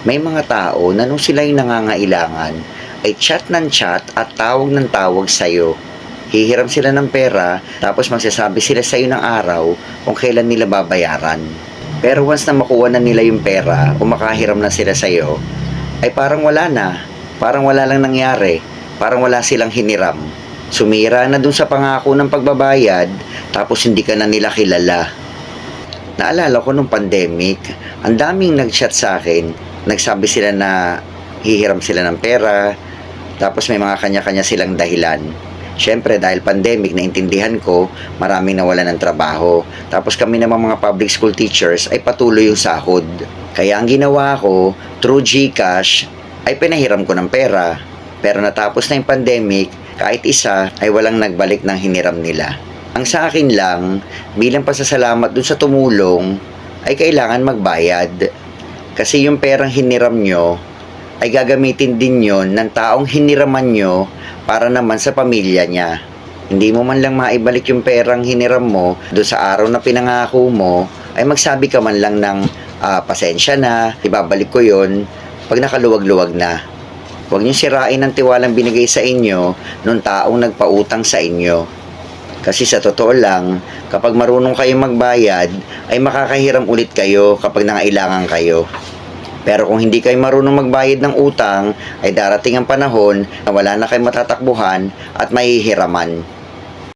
May mga tao na nung sila'y nangangailangan, ay chat ng chat at tawag ng tawag sa'yo. Hihiram sila ng pera, tapos magsasabi sila sa'yo ng araw kung kailan nila babayaran. Pero once na makuha na nila yung pera o makahiram na sila sa'yo, ay parang wala na. Parang wala lang nangyari. Parang wala silang hiniram. Sumira na dun sa pangako ng pagbabayad, tapos hindi ka na nila kilala. Naalala ko nung pandemic, ang daming nag-chat sa akin, nagsabi sila na hihiram sila ng pera, tapos may mga kanya-kanya silang dahilan. Siyempre, dahil pandemic, naintindihan ko, maraming nawala ng trabaho. Tapos kami naman mga public school teachers ay patuloy yung sahod. Kaya ang ginawa ko, through GCash, ay pinahiram ko ng pera. Pero natapos na yung pandemic, kahit isa ay walang nagbalik ng hiniram nila. Ang sa akin lang, bilang pasasalamat dun sa tumulong, ay kailangan magbayad. Kasi yung perang hiniram nyo, ay gagamitin din yon ng taong hiniraman nyo para naman sa pamilya niya. Hindi mo man lang maibalik yung perang hiniram mo doon sa araw na pinangako mo, ay magsabi ka man lang ng "Ah, pasensya na, ibabalik ko yon pag nakaluwag-luwag na. Huwag niyo sirain ang tiwalang binigay sa inyo nung taong nagpautang sa inyo. Kasi sa totoo lang, kapag marunong kayong magbayad, ay makakahiram ulit kayo kapag nangailangan kayo. Pero kung hindi kayo marunong magbayad ng utang, ay darating ang panahon na wala na kayong matatakbuhan at mahihiraman.